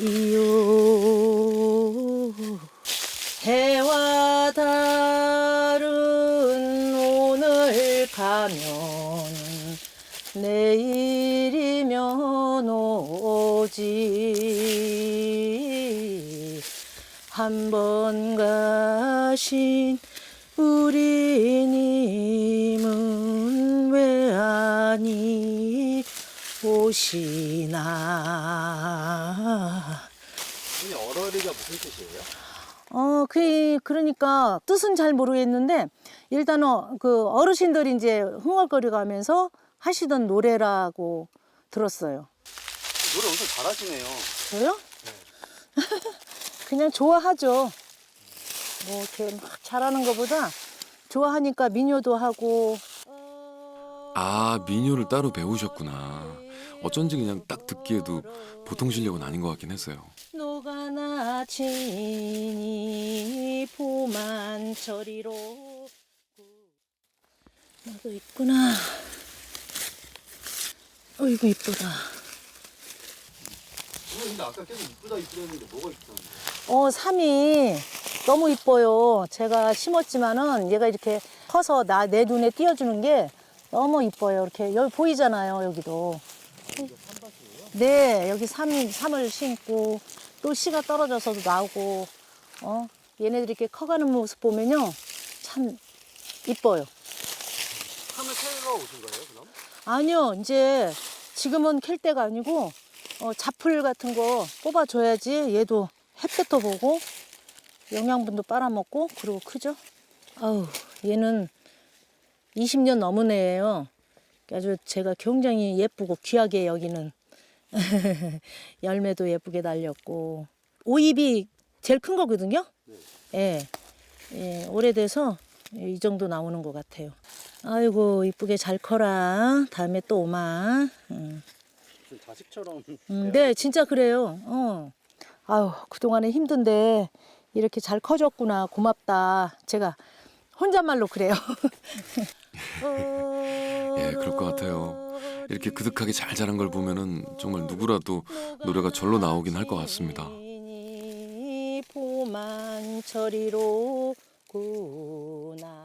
이요 해와 달은 오늘 가면 내일이면 오지. 한 번 가신 우리 오시나 이 얼얼이가 무슨 뜻이에요? 어, 그, 그러니까 뜻은 잘 모르겠는데 일단은 어, 그 어르신들이 이제 흥얼거리고 하면서 하시던 노래라고 들었어요. 노래 엄청 잘하시네요. 저요? 그냥 좋아하죠. 뭐 이렇게 막 잘하는 것보다 좋아하니까 민요도 하고. 아, 민요를 따로 배우셨구나. 어쩐지 그냥 딱 듣기에도 보통 실력은 아닌 것 같긴 했어요. 노가나 지니 봄한 저리로 나도 있구나 어이구 이쁘다 근데 아까 계속 이쁘다 이쁘다 했는데 뭐가 이쁘다는데? 어 삼이 너무 이뻐요 제가 심었지만은 얘가 이렇게 커서 나 내 눈에 띄어주는 게 너무 이뻐요. 이렇게 여기 보이잖아요 여기도. 네 여기 삼 삼을 심고 또 씨가 떨어져서도 나오고 어? 얘네들이 이렇게 커가는 모습 보면요 참 이뻐요. 카메 캐러 오신 거예요, 그럼? 아니요 이제 지금은 캘 때가 아니고 어, 자풀 같은 거 뽑아줘야지 얘도 햇볕도 보고 영양분도 빨아먹고 그리고 크죠? 아우 얘는 20년 넘은 애예요 아주 제가 굉장히 예쁘고 귀하게 여기는 열매도 예쁘게 달렸고 오입이 제일 큰 거거든요 예, 예 오래돼서 이 정도 나오는 것 같아요 아이고 이쁘게 잘 커라 다음에 또 오마 음. 무슨 자식처럼. 음, 네, 진짜 그래요. 어. 아유, 그동안에 힘든데 이렇게 잘 커졌구나. 고맙다. 제가 혼잣말로 그래요. 예, 그럴 것 같아요. 이렇게 그득하게 잘 자란 걸 보면은 정말 누구라도 노래가 절로 나오긴 할 것 같습니다. 봄한 저리로 구나